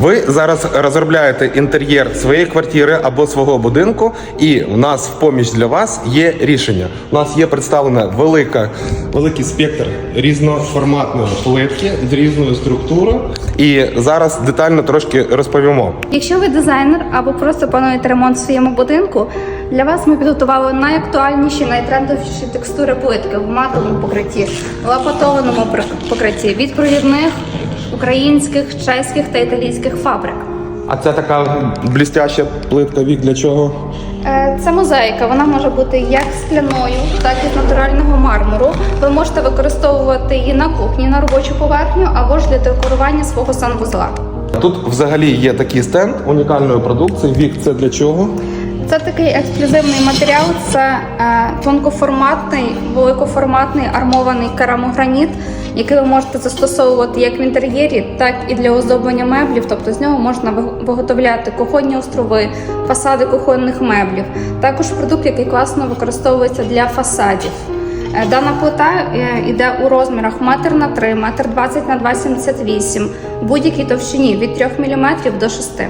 Ви зараз розробляєте інтер'єр своєї квартири або свого будинку, і в нас в поміч для вас є рішення. У нас є представлена велика, великий спектр різноформатної плитки з різною структурою. І зараз детально трошки розповімо. Якщо ви дизайнер або просто плануєте ремонт в своєму будинку, для вас ми підготували найактуальніші, найтрендовіші текстури плитки в матовому покритті, лапатованому покритті від провідних українських, чеських та італійських фабрик. А це така блістяща плитка вік для чого? Е, Це мозаїка. Вона може бути як скляною, так і з натурального мармуру. Ви можете використовувати її на кухні, на робочу поверхню або ж для декорування свого санвузла. Тут взагалі є такий стенд унікальної продукції. Вік це для чого? Це такий ексклюзивний матеріал. Це е, тонкоформатний, великоформатний армований керамограніт, який ви можете застосовувати як в інтер'єрі, так і для оздоблення меблів. Тобто з нього можна виготовляти кухонні острови, фасади кухонних меблів. Також продукт, який класно використовується для фасадів. Е, Дана плита е, йде у розмірах 1 на 3, 1 20 на 2,78, будь-якій товщині від 3 мм до 6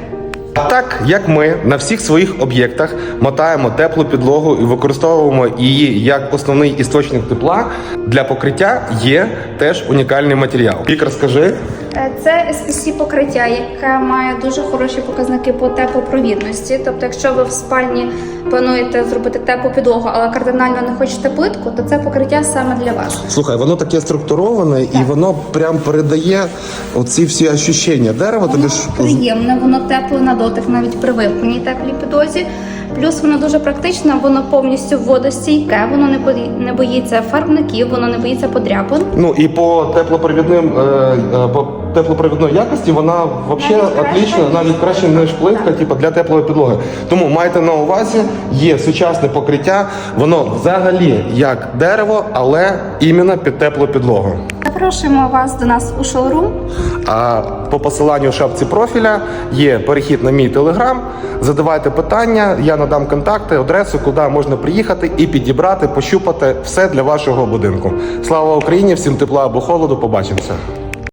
Так як ми на всіх своїх об'єктах мотаємо теплу підлогу і використовуємо її як основний істочник тепла, для покриття є теж унікальний матеріал. Вік, розкажи. Е, Це SPC покриття, яке має дуже хороші показники по теплопровідності. Тобто, якщо ви в спальні плануєте зробити теплу підлогу, але кардинально не хочете плитку, то це покриття саме для вас. Слухай, воно таке структуроване і воно прям передає оці всі ощущення. Дерево тобі ж Приємне, воно тепле на дотик навіть при випній теплій підлозі. Плюс воно дуже практичне, воно повністю водостійке, воно не бої- не боїться фарбників, воно не боїться подряпин. ну і по теплопровідним е, е, по теплопровідної якості вона взагалі отлічна, навіть краще ніж плитка, типу для теплої підлоги. Тому майте на увазі, є сучасне покриття, воно взагалі як дерево, але іменно під теплу підлогу. Запрошуємо вас до нас у шоурум. А по посиланню в шапці профіля є перехід на мій телеграм. Задавайте питання, я надам контакти, адресу, куди можна приїхати і підібрати, пощупати все для вашого будинку. Слава Україні! Всім тепла або холоду. Побачимося.